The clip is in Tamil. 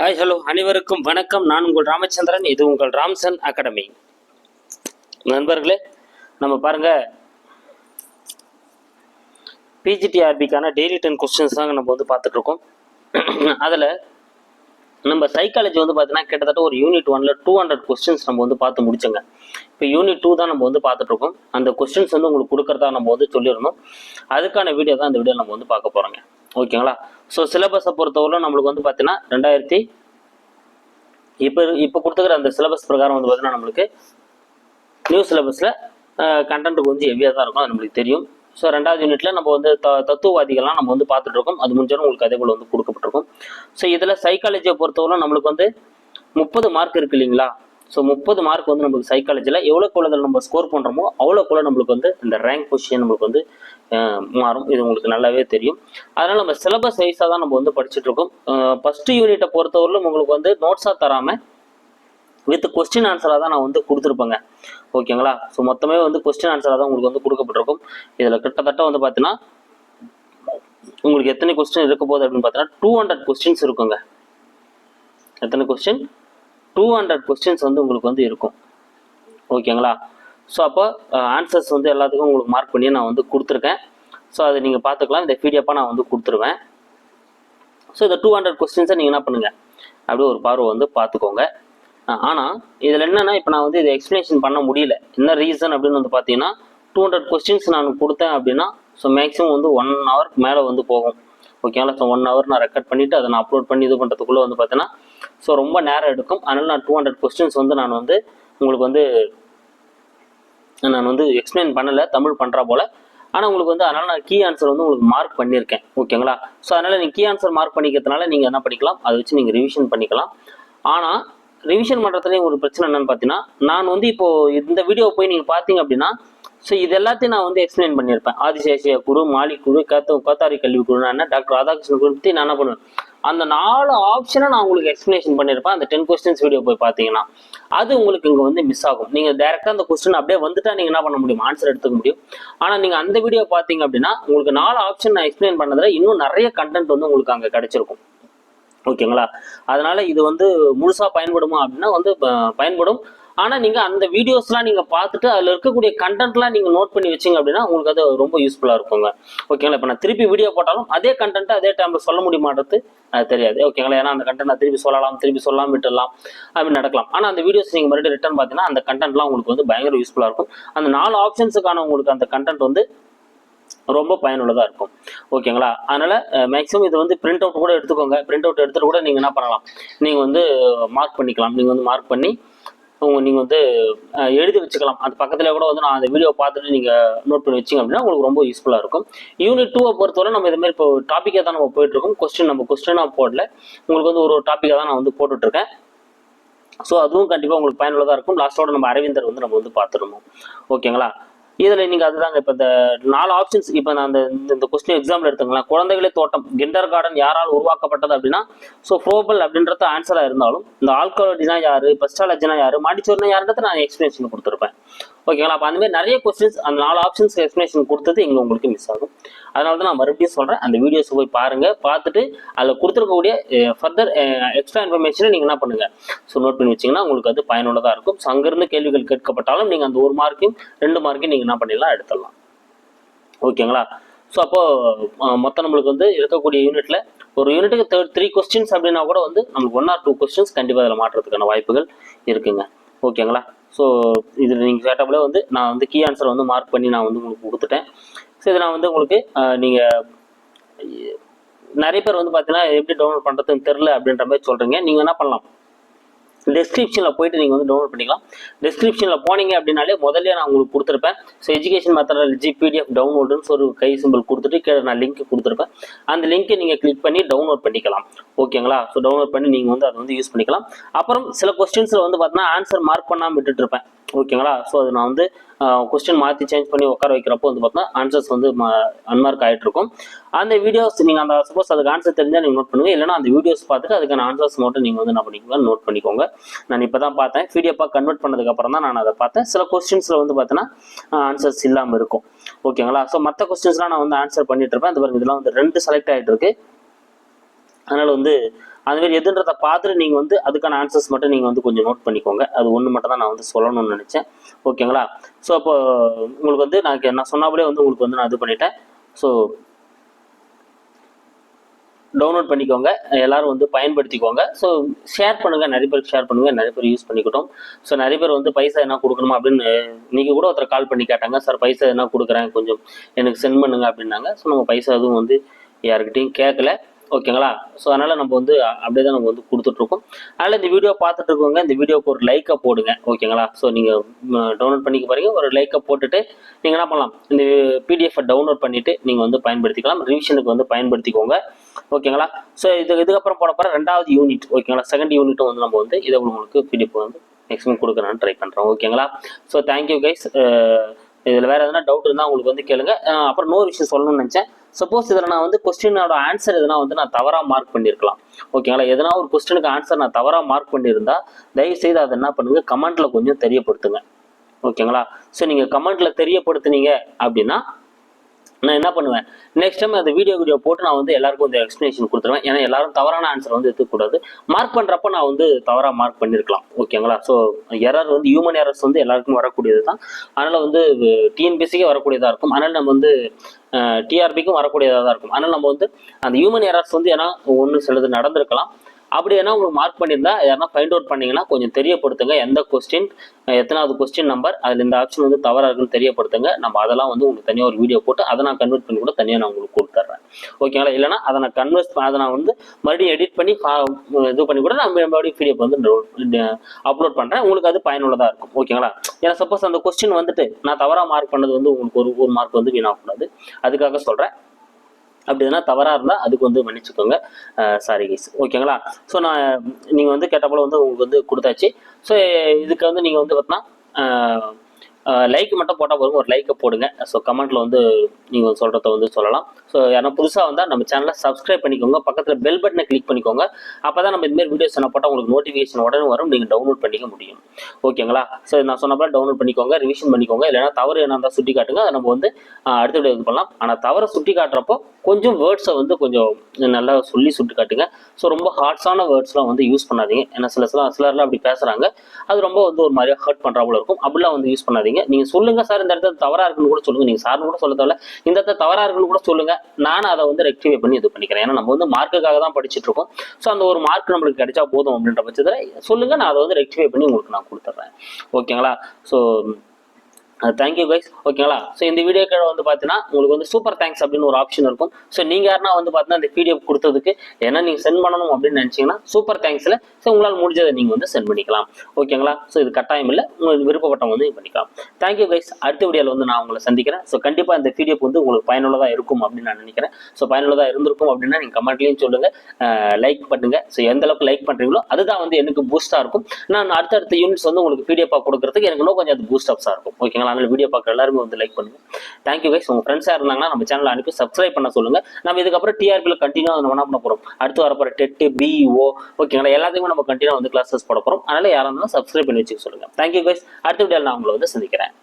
ஹாய் ஹலோ அனைவருக்கும் வணக்கம். நான் உங்கள் ராமச்சந்திரன். இது உங்கள் ராம்சன் அகாடமி. நண்பர்களே நம்ம பாருங்க. பிஜிடிஆர்பிக்கான டெய்லி டென் கொஸ்டின்ஸ் தாங்க நம்ம வந்து பார்த்துட்டு இருக்கோம் அதில் நம்ம சைக்காலஜி வந்து பார்த்தீங்கன்னா கிட்டத்தட்ட ஒரு யூனிட் ஒன்ல டூ ஹண்ட்ரட் கொஸ்டின்ஸ் நம்ம வந்து பார்த்து முடிச்சோங்க. இப்போ யூனிட் டூ தான் நம்ம வந்து பார்த்துட்டு இருக்கோம் அந்த கொஸ்டின்ஸ் வந்து உங்களுக்கு கொடுக்குறதா நம்ம வந்து சொல்லியிருந்தோம் அதுக்கான வீடியோ தான் இந்த வீடியோ நம்ம வந்து பார்க்க போகிறோங்க ஓகேங்களா? ஸோ சிலபஸை பொறுத்தவரை நம்மளுக்கு வந்து பார்த்தீங்கன்னா ரெண்டாயிரத்தி இப்போ இப்போ கொடுத்துக்கிற அந்த சிலபஸ் பிரகாரம் வந்து பார்த்தீங்கன்னா நம்மளுக்கு நியூ சிலபஸில் கண்டென்ட் கொஞ்சம் ஹெவியாக தான் இருக்கும். அது நம்மளுக்கு தெரியும். ஸோ ரெண்டாவது யூனிட்ல நம்ம வந்து த தத்துவவாதிகள்லாம் நம்ம வந்து பார்த்துட்டு இருக்கோம் அது முடிஞ்சாலும் உங்களுக்கு அதே போல் வந்து கொடுக்கப்பட்டிருக்கும். ஸோ இதில் சைக்காலஜியை பொறுத்தவரை நம்மளுக்கு வந்து முப்பது மார்க் இருக்கு இல்லைங்களா? ஸோ முப்பது மார்க் வந்து நம்மளுக்கு சைக்காலஜியில் எவ்வளோக்கு எவ்வளோ நம்ம ஸ்கோர் பண்ணுறோமோ அவ்வளோக்குள்ள நம்மளுக்கு வந்து இந்த ரேங்க் பொசிஷன் நம்மளுக்கு வந்து மாறும். இது உங்களுக்கு நல்லாவே தெரியும். அதனால் நம்ம சிலபஸ் வைஸாக தான் நம்ம வந்து படிச்சுட்டு இருக்கோம். ஃபஸ்ட்டு யூனிட்டை பொறுத்தவரையிலும் உங்களுக்கு வந்து நோட்ஸாக தராமல் வித் கொஸ்டின் ஆன்சராக தான் நான் வந்து கொடுத்துருப்பேங்க. ஓகேங்களா? ஸோ மொத்தமே வந்து கொஸ்டின் ஆன்சராக தான் உங்களுக்கு வந்து கொடுக்கப்பட்டிருக்கும். இதில் கிட்டத்தட்ட வந்து பார்த்தீங்கன்னா உங்களுக்கு எத்தனை கொஸ்டின் இருக்க போகுது அப்படின்னு பார்த்தீங்கன்னா டூ ஹண்ட்ரட் கொஸ்டின்ஸ் இருக்குங்க. எத்தனை கொஸ்டின் டூ ஹண்ட்ரட் கொஸ்டின்ஸ் வந்து உங்களுக்கு வந்து இருக்கும். ஓகேங்களா ஸோ அப்போ ஆன்சர்ஸ் வந்து எல்லாத்துக்கும் உங்களுக்கு மார்க் பண்ணி நான் வந்து கொடுத்துருக்கேன். ஸோ அதை நீங்கள் பார்த்துக்கலாம். இந்த பிடிஎஃபாக நான் வந்து கொடுத்துருவேன். ஸோ இந்த டூ ஹண்ட்ரட் கொஸ்டின்ஸை நீங்கள் என்ன பண்ணுங்கள் அப்படியே ஒரு பார்வை வந்து பார்த்துக்கோங்க. ஆனால் இதில் என்னென்னா இப்போ நான் வந்து இதை எக்ஸ்ப்ளனேஷன் பண்ண முடியல. என்ன ரீசன் அப்படின்னு வந்து பார்த்தீங்கன்னா டூ ஹண்ட்ரட் கொஸ்டின்ஸ் நான் கொடுத்தேன் அப்படின்னா ஸோ மேக்ஸிமம் வந்து ஒன் ஹவருக்கு மேலே வந்து போகும். ஓகேங்களா ஸோ ஒன் ஹவர் நான் ரெக்கார்ட் பண்ணிவிட்டு அதை நான் அப்லோட் பண்ணி இது பண்ணுறதுக்குள்ளே வந்து பார்த்தீங்கன்னா ஸோ ரொம்ப நேரம் எடுக்கும். அதனால் நான் டூ ஹண்ட்ரட் கொஸ்டின்ஸ் வந்து நான் வந்து உங்களுக்கு வந்து நான் வந்து எக்ஸ்பிளைன் பண்ணலை தமிழ் பண்ணுறா போல். ஆனால் உங்களுக்கு வந்து அதனால் நான் கீ ஆன்சர் வந்து உங்களுக்கு மார்க் பண்ணியிருக்கேன் ஓகேங்களா ஸோ அதனால் நீங்கள் கீ ஆன்சர் மார்க் பண்ணிக்கிறதுனால நீங்கள் என்ன பண்ணிக்கலாம்? அதை வச்சு நீங்கள் ரிவிஷன் பண்ணிக்கலாம். ஆனால் ரிவிஷன் பண்ணுறதுலேயும் ஒரு பிரச்சனை என்னென்னு பார்த்தீங்கன்னா நான் வந்து இப்போ இந்த வீடியோ போய் நீங்கள் பார்த்தீங்க அப்படின்னா ஸோ இது எல்லாத்தையும் நான் வந்து எக்ஸ்பிளைன் பண்ணியிருப்பேன். ஆதிசேஷிய குரு மாலிக் குரு கத்த கோத்தாரி கல்வி குரு நான் என்ன? டாக்டர் ராதாகிருஷ்ணன் குரு பற்றி நான் என்ன பண்ணுவேன்? அந்த நாலு ஆப்ஷனை நான் உங்களுக்கு எக்ஸ்பிளேஷன் பண்ணியிருப்பேன். அந்த டென் கொஸ்டின்ஸ் வீடியோ போய் பார்த்தீங்கன்னா அது உங்களுக்கு இங்கே வந்து மிஸ் ஆகும். நீங்கள் டேரெக்டாக அந்த கொஸ்டின் அப்படியே வந்துட்டா நீங்கள் என்ன பண்ண முடியும்? ஆன்சர் எடுத்துக்க முடியும். ஆனால் நீங்கள் அந்த வீடியோ பார்த்தீங்க அப்படின்னா உங்களுக்கு நாலு ஆப்ஷன் நான் எக்ஸ்பிளைன் பண்ணதில் இன்னும் நிறைய கண்டென்ட் வந்து உங்களுக்கு அங்கே கிடைச்சிருக்கும். ஓகேங்களா அதனால இது வந்து முழுசாக பயன்படுமா அப்படின்னா வந்து ப- பயன்படும். ஆனால் நீங்கள் அந்த வீடியோஸ்லாம் நீங்கள் பார்த்துட்டு அதில் இருக்கக்கூடிய கண்டென்ட்லாம் நீங்கள் நோட் பண்ணி வச்சீங்க அப்படின்னா உங்களுக்கு அது ரொம்ப யூஸ்ஃபுல்லாக இருக்குங்க. ஓகேங்களா இப்போ நான் திருப்பி வீடியோ போட்டாலும் அதே கண்டென்ட் அதே டைமில் சொல்ல முடியுமான்றது அது தெரியாது. ஓகேங்களா ஏன்னா அந்த கண்டென்ட் நான் திருப்பி சொல்லலாம் திருப்பி சொல்லாமல் விட்டுடலாம் அப்படி நடக்கலாம். ஆனால் அந்த வீடியோஸ் நீங்கள் மறுபடியும் ரிட்டர்ன் பார்த்தீங்கன்னா அந்த கண்டென்ட்லாம் உங்களுக்கு வந்து பயங்கர யூஸ்ஃபுல்லாக இருக்கும். அந்த நாலு ஆப்ஷன்ஸுக்கான உங்களுக்கு அந்த கண்டென்ட் வந்து ரொம்ப பயனுள்ளதாக இருக்கும். ஓகேங்களா அதனால் மேக்ஸிமம் இது வந்து பிரிண்ட் அவுட் கூட எடுத்துக்கோங்க. பிரிண்ட் அவுட் எடுத்துகிட்டு கூட நீங்கள் என்ன பண்ணலாம்? நீங்கள் வந்து மார்க் பண்ணிக்கலாம். நீங்கள் வந்து மார்க் பண்ணி உங்க நீங்கள் வந்து எழுதி வச்சுக்கலாம். அது பக்கத்தில் கூட வந்து நான் அந்த வீடியோ பார்த்துட்டு நீங்கள் நோட் பண்ணி வச்சிங்க அப்படின்னா உங்களுக்கு ரொம்ப யூஸ்ஃபுல்லாக இருக்கும். யூனிட் டூவை பொறுத்தவரை நம்ம இதுமாதிரி இப்போ டாப்பிக்காக தான் நம்ம போயிட்டுருக்கோம். கொஸ்டின் நம்ம கொஸ்டினாக போடல. உங்களுக்கு வந்து ஒரு டாப்பிக்காக தான் நான் வந்து போட்டுட்ருக்கேன். ஸோ அதுவும் கண்டிப்பாக உங்களுக்கு பயனுள்ளதாக இருக்கும். லாஸ்ட்டோட நம்ம அரவிந்தர் வந்து நம்ம வந்து பார்த்துருந்தோம் ஓகேங்களா இதில் நீங்கள் அதுதாங்க இப்போ இந்த நாலு ஆப்ஷன்ஸ் இப்போ நான் அந்த இந்த- கொஸ்டின் எக்ஸாம்பிள் எடுத்துக்கலாம் குழந்தைகளே தோட்டம் கிண்டர் கார்டன் யாரால் உருவாக்கப்பட்டது அப்படின்னா ஸோ ஃப்ரோபல் அப்படின்றது ஆன்சராக இருந்தாலும் இந்த ஆல்கோலஜினா யாரு பெஸ்டாலஜினா யாரு மாடிச்சோர்னா யாருன்றது நான் எக்ஸ்பிளேஷன் கொடுத்துருப்பேன். ஓகேங்களா அப்போ அந்த மாதிரி நிறைய கொஸ்டின்ஸ் அந்த நாலு ஆப்ஷன்ஸ் எக்ஸ்பிளேஷன் கொடுத்தது இங்கே உங்களுக்கு மிஸ் ஆகும். அதனால தான் நான் மறுபடியும் சொல்கிறேன் அந்த வீடியோஸ் போய் பாருங்கள் பார்த்துட்டு அதில் கொடுத்துருக்கக்கூடிய ஃபர்தர் எக்ஸ்ட்ரா இன்ஃபர்மேஷனை நீங்கள் என்ன பண்ணுங்கள் ஸோ நோட் பண்ணி வச்சீங்கன்னா உங்களுக்கு அது பயனுள்ளதாக இருக்கும். ஸோ அங்கேருந்து கேள்விகள் கேட்கப்பட்டாலும் நீங்கள் அந்த ஒரு மார்க்கையும் ரெண்டு மார்க்கையும் நீங்கள் என்ன பண்ணிடலாம் எடுத்துடலாம். ஓகேங்களா ஸோ அப்போது மொத்தம் நம்மளுக்கு வந்து இருக்கக்கூடிய யூனிட்ல ஒரு யூனிட்டுக்கு தேர்ட் த்ரீ கொஸ்டின்ஸ் அப்படின்னா கூட வந்து நம்மளுக்கு ஒன் ஆர் டூ கொஸ்டின்ஸ் கண்டிப்பாக அதில் மாற்றுறதுக்கான வாய்ப்புகள் இருக்குங்க. ஓகேங்களா? ஸோ இதில் நீங்கள் கேட்டபோல வந்து நான் வந்து கீ ஆன்சரை வந்து மார்க் பண்ணி நான் வந்து உங்களுக்கு கொடுத்துட்டேன். ஸோ இதை நான் வந்து உங்களுக்கு நீங்கள் நிறைய பேர் வந்து பார்த்தீங்கன்னா எப்படி டவுன்லோட் பண்ணுறதுன்னு தெரில அப்படின்ற மாதிரி சொல்கிறீங்க நீங்கள் என்ன பண்ணலாம். டிஸ்கிரிப்ஷனில் போயிட்டு நீங்கள் வந்து டவுன்லோட் பண்ணிக்கலாம். டிஸ்கிரிப்ஷனில் போனீங்க அப்படின்னாலே முதல்ல நான் உங்களுக்கு கொடுத்துருப்பேன். ஸோ எஜுகேஷன் மெத்தடாலஜி பிடிஎஃப் டவுன்லோடுன்னு ஒரு கை சிம்பிள் கொடுத்துட்டு கீழே நான் லிங்க் கொடுத்துருப்பேன். அந்த லிங்க்கை நீங்கள் கிளிக் பண்ணி டவுன்லோட் பண்ணிக்கலாம். ஓகேங்களா ஸோ டவுன்லோட் பண்ணி நீங்கள் வந்து அதை வந்து யூஸ் பண்ணிக்கலாம். அப்புறம் சில கொஸ்டின்ஸில் வந்து பார்த்தீங்கன்னா ஆன்சர் மார்க் பண்ணாமல் விட்டுட்டு இருப்பேன். ஓகேங்களா? ஸோ அது நான் வந்து கொஸ்டின் மாற்றி சேஞ்ச் பண்ணி உட்கார வைக்கிறப்போ வந்து பார்த்தீங்கன்னா ஆன்சர்ஸ் வந்து அன்மார்க் ஆகிட்டு இருக்கும் அந்த வீடியோஸ் நீங்கள் அந்த சப்போஸ் அதுக்கு ஆன்சர் தெரிஞ்சால் நீங்கள் நோட் பண்ணுங்க. இல்லைனா அந்த வீடியோஸ் பார்த்துட்டு அதுக்கான ஆன்சர்ஸ் மட்டும் நீங்கள் வந்து என்ன பண்ணிக்கோங்க நோட் பண்ணிக்கோங்க. நான் இப்போ தான் பார்த்தேன் பிடிஎஃபாக கன்வெர்ட் பண்ணதுக்கப்புறம் தான் நான் அதை பார்த்தேன். சில கொஸ்டின்ஸில் வந்து பார்த்தீங்கன்னா ஆன்சர்ஸ் இல்லாமல் இருக்கும். ஓகேங்களா? ஸோ மற்ற கொஸ்டின்ஸ்லாம் நான் வந்து ஆன்சர் பண்ணிட்டு இருப்பேன். அந்த பாருங்க இதெல்லாம் வந்து ரெண்டு செலக்ட் ஆகிட்டு இருக்கு அதனால் வந்து அதுமாரி மாதிரி எதுன்றதை பார்த்துட்டு நீங்கள் வந்து அதுக்கான ஆன்சர்ஸ் மட்டும் நீங்கள் வந்து கொஞ்சம் நோட் பண்ணிக்கோங்க. அது ஒன்று மட்டும் தான் நான் வந்து சொல்லணும்னு நினச்சேன். ஓகேங்களா ஸோ அப்போ உங்களுக்கு வந்து நான் நான் சொன்னாபடியே வந்து உங்களுக்கு வந்து நான் இது பண்ணிட்டேன். ஸோ டவுன்லோட் பண்ணிக்கோங்க. எல்லாரும் வந்து பயன்படுத்திக்கோங்க. ஸோ ஷேர் பண்ணுங்கள் நிறைய பேருக்கு ஷேர் பண்ணுங்கள் நிறைய பேர் யூஸ் பண்ணிக்கிட்டோம். ஸோ நிறைய பேர் வந்து பைசா என்ன கொடுக்கணுமா அப்படின்னு நீங்கள் கூட ஒருத்தர் கால் பண்ணி கேட்டாங்க. சார் பைசா என்ன கொடுக்குறேன். கொஞ்சம் எனக்கு சென்ட் பண்ணுங்க அப்படின்னாங்க. ஸோ நம்ம பைசா எதுவும் வந்து யாருக்கிட்டையும் கேட்கல ஓகேங்களா? ஸோ அதனால் நம்ம வந்து அப்படியே தான் நம்ம வந்து கொடுத்துட்ருக்கோம். அதனால் இந்த வீடியோ பார்த்துட்டு இருக்கவங்க இந்த வீடியோக்கு ஒரு லைக்கை போடுங்க. ஓகேங்களா? ஸோ நீங்கள் டவுன்லோட் பண்ணிக்க பாருங்க ஒரு லைக்கை போட்டுட்டு நீங்கள் என்ன பண்ணலாம்? இந்த பிடிஎஃபை டவுன்லோட் பண்ணிவிட்டு நீங்கள் வந்து பயன்படுத்திக்கலாம். ரிவிஷனுக்கு வந்து பயன்படுத்திக்கோங்க. ஓகேங்களா? ஸோ இது இதுக்கப்புறம் போட போகிற ரெண்டாவது யூனிட் ஓகேங்களா? செகண்ட் யூனிட்டும் வந்து நம்ம வந்து இதை உங்களுக்கு பிடிஎஃப் வந்து மேக்ஸிமம் கொடுக்குறான்னு ட்ரை பண்ணுறோம் ஓகேங்களா? ஸோ தேங்க்யூ கைஸ் இதில் வேறு எதனா டவுட் இருந்தால் உங்களுக்கு வந்து கேளுங்க. அப்புறம் இன்னொரு விஷயம் சொல்லணும்னு நினச்சேன். சப்போஸ் இதில் நான் வந்து கொஸ்டினோட ஆன்சர் எதனா வந்து நான் தவறாக மார்க் பண்ணியிருக்கலாம் ஓகேங்களா எதனா ஒரு கொஸ்டினுக்கு ஆன்சர் நான் தவறாக மார்க் பண்ணியிருந்தா தயவு செய்து அதை என்ன பண்ணுங்க? கமெண்ட்ல கொஞ்சம் தெரியப்படுத்துங்க. ஓகேங்களா ஸோ நீங்கள் கமெண்ட்ல தெரியப்படுத்துனீங்க அப்படின்னா நான் என்ன பண்ணுவேன்? நெக்ஸ்ட் டைம் அந்த வீடியோ வீடியோ போட்டு நான் வந்து எல்லாருக்கும் இந்த எக்ஸ்ப்ளனேஷன் கொடுத்துருவேன். ஏன்னா எல்லாரும் தவறான ஆன்சர் வந்து எடுத்துக்கூடாது மார்க் பண்ணுறப்ப நான் வந்து தவறாக மார்க் பண்ணியிருக்கலாம் ஓகேங்களா ஸோ எரர் வந்து ஹியூமன் எரர்ஸ் வந்து எல்லாருக்கும் வரக்கூடியது தான். அதனால் வந்து டிஎன்பிசிக்கே வரக்கூடியதாக இருக்கும். அதனால் நம்ம வந்து டிஆர்பிக்கும் வரக்கூடியதாக தான் இருக்கும். அதனால் நம்ம வந்து அந்த ஹியூமன் எரர்ஸ் வந்து ஏன்னா ஒன்று சிலது நடந்திருக்கலாம். அப்படி என்ன உங்களுக்கு மார்க் பண்ணியிருந்தா யாருன்னா ஃபைண்ட் அவுட் பண்ணீங்கன்னா கொஞ்சம் தெரியப்படுத்துங்க. எந்த கொஸ்டின் எத்தனாவது கொஸ்டின் நம்பர் அதில் இந்த ஆப்ஷன் வந்து தவறாக இருக்குன்னு தெரியப்படுத்துங்க. நம்ம அதெல்லாம் வந்து உங்களுக்கு தனியாக ஒரு வீடியோ போட்டு அதை நான் கன்வெர்ட் பண்ணி கூட தனியாக நான் உங்களுக்கு கொடுத்துட்றேன் ஓகேங்களா இல்லைனா அதை நான் கன்வெர்ட் அதை நான் வந்து மறுபடியும் எடிட் பண்ணி இது பண்ணி கூட நான் மறுபடியும் பிடிஎஃப் வந்து அப்லோட் பண்ணுறேன் உங்களுக்கு அது பயனுள்ளதாக இருக்கும். ஓகேங்களா ஏன்னா சப்போஸ் அந்த கொஸ்டின் வந்துட்டு நான் தவறாக மார்க் பண்ணது வந்து உங்களுக்கு ஒரு ஒரு மார்க் வந்து வீணாகக்கூடாது. அதுக்காக சொல்கிறேன் அப்படி எதுனா தவறாக இருந்தால் அதுக்கு வந்து மன்னிச்சுக்கோங்க. சாரி கைஸ் ஓகேங்களா ஸோ நான் நீங்கள் வந்து கேட்ட போல வந்து உங்களுக்கு வந்து கொடுத்தாச்சு. ஸோ இதுக்கு வந்து நீங்கள் வந்து பார்த்தீங்கன்னா லைக் மட்டும் போட்டால் போதும் ஒரு லைக்கை போடுங்க. ஸோ கமெண்ட்டில் வந்து நீங்கள் சொல்கிறத வந்து சொல்லலாம். ஸோ யாரும் புதுசாக வந்தால் நம்ம சேனலை சப்ஸ்கிரைப் பண்ணிக்கோங்க. பக்கத்தில் பெல் பட்டனை கிளிக் பண்ணிக்கோங்க. அப்போ தான் நம்ம இதுமாரி வீடியோஸ் என்ன போட்டால் உங்களுக்கு நோட்டிஃபிகேஷன் உடனே வரும். நீங்கள் டவுன்லோட் பண்ணிக்க முடியும். ஓகேங்களா ஸோ நான் சொன்னப்போ டவுன்லோட் பண்ணிக்கோங்க ரிவிஷன் பண்ணிக்கோங்க. இல்லைன்னா தவறு என்ன இருந்தால் சுட்டி காட்டுங்க. அதை நம்ம வந்து அடுத்த வீடியோ இது பண்ணலாம் ஆனால் தவறை சுட்டி காட்டுறப்போ கொஞ்சம் வேர்ட்ஸை வந்து கொஞ்சம் நல்லா சொல்லி சுட்டி காட்டுங்க. ஸோ ரொம்ப ஹார்ட்ஸான வேர்ட்ஸ்லாம் வந்து யூஸ் பண்ணாதீங்க. ஏன்னா சில சில சிலர்லாம் அப்படி பேசுகிறாங்க அது ரொம்ப வந்து ஒரு மாதிரியா ஹர்ட் பண்ணுற போல இருக்கும். அப்படிலாம் வந்து யூஸ் பண்ணாதீங்க. நீங்கள் சொல்லுங்கள் சார் இந்த இடத்துல தவறாக இருக்குன்னு கூட சொல்லுங்கள் நீங்கள் சார்னு கூட சொல்ல தேவையில்ல. இந்த இடத்துல தவறாக இருக்குன்னு கூட சொல்லுங்கள் நானும் அதை வந்து ரெக்டிஃபை பண்ணி இது பண்ணிக்கிறேன். ஏன்னா நம்ம வந்து மார்க்குக்காக தான் படிச்சுட்டு இருக்கோம் ஸோ அந்த ஒரு மார்க் நம்மளுக்கு கிடைச்சா போதும் அப்படின்ற பட்சத்தில் சொல்லுங்கள் நான் அதை வந்து ரெக்டிஃபை பண்ணி உங்களுக்கு நான் கொடுத்துட்றேன். ஓகேங்களா ஸோ தேங்க்யூ கைஸ் ஓகேங்களா ஸோ இந்த வீடியோ கீழே வந்து பார்த்தீங்கன்னா உங்களுக்கு வந்து சூப்பர் தேங்க்ஸ் அப்படின்னு ஒரு ஆப்ஷன் இருக்கும். ஸோ நீங்கள் யாருன்னா வந்து பார்த்தீங்கன்னா இந்த பிடிஎஃப் கொடுத்ததுக்கு ஏன்னா நீங்கள் சென்ட் பண்ணணும் அப்படின்னு நினச்சிங்கன்னா சூப்பர் தேங்க்ஸில் ஸோ உங்களால் முடிஞ்சதை நீங்கள் வந்து சென்ட் பண்ணிக்கலாம். ஓகேங்களா ஸோ இது கட்டாயம் இல்லை. உங்களுக்கு விருப்பப்பட்டவங்க வந்து பண்ணிக்கலாம். தேங்க்யூ கைஸ் அடுத்த வீடியோவில் வந்து நான் உங்களை சந்திக்கிறேன். ஸோ கண்டிப்பாக இந்த பிடிஎஃப் வந்து உங்களுக்கு பயனுள்ளதாக இருக்கும் அப்படின்னு நான் நினைக்கிறேன். ஸோ பயனுள்ளதாக இருந்திருக்கும் அப்படின்னா நீங்கள் கமெண்ட்லேயும் சொல்லுங்கள் லைக் பண்ணுங்கள் ஸோ எந்த அளவுக்கு லைக் பண்ணுறீங்களோ அதுதான் வந்து எனக்கு பூஸ்ட்டாக இருக்கும். நான் அடுத்தடுத்த யூனிட்ஸ் வந்து உங்களுக்கு பிடிஎஃபாக கொடுக்குறதுக்கு எனக்கு இன்னும் கொஞ்சம் அது பூஸ்ட் அப்ஸாக இருக்கும். ஓகேங்களா அதனால வீடியோ பார்க்குற எல்லாருமே வந்து லைக் பண்ணுங்க. தேங்க்யூ கைஸ் உங்கள் ஃப்ரெண்ட்ஸாக இருந்தாங்கன்னா நம்ம சேனலை அனுப்பி சப்ஸ்கிரைப் பண்ண சொல்லுங்க. நம்ம இதுக்கப்புறம் டிஆர்பியில் கண்டினியூ நம்ம என்ன பண்ண போகிறோம் அடுத்து வரப்போகிற டெட்டு பிஇஓ ஓகேங்களா எல்லாத்தையுமே நம்ம கண்டினியூ வந்து கிளாஸஸ் போட போகிறோம் அதனால யாராக இருந்தாலும் சப்ஸ்கிரைப் பண்ணி வச்சுக்க சொல்லுங்கள் தேங்க்யூ கைஸ் அடுத்த வீடியோவில் நான் உங்களை வந்து சந்திக்கிறேன்.